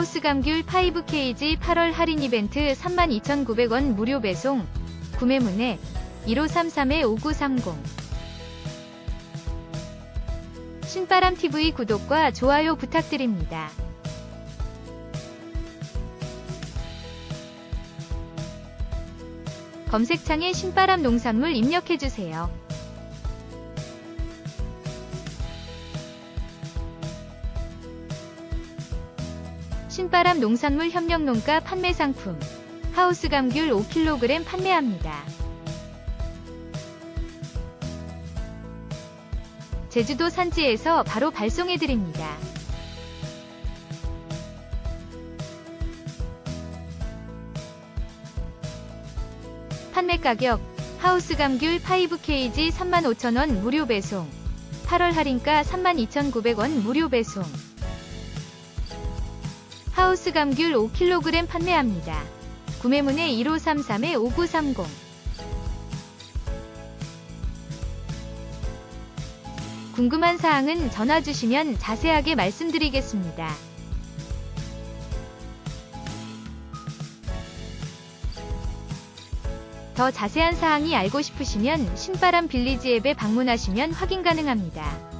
하우스 감귤 5KG 8월 할인 이벤트 32,900원 무료 배송. 구매문의 1533-5930. 신바람TV 구독과 좋아요 부탁드립니다. 검색창에 신바람 농산물 입력해주세요. 신바람 농산물 협력농가 판매 상품 하우스 감귤 5kg 판매합니다. 제주도 산지에서 바로 발송해드립니다. 판매 가격 하우스 감귤 5kg 35,000원 무료 배송 8월 할인가 32,900원 무료 배송 하우스 감귤 5kg 판매합니다. 구매문의 1533-5930 궁금한 사항은 전화 주시면 자세하게 말씀드리겠습니다. 더 자세한 사항이 알고 싶으시면 신바람 빌리지 앱에 방문하시면 확인 가능합니다.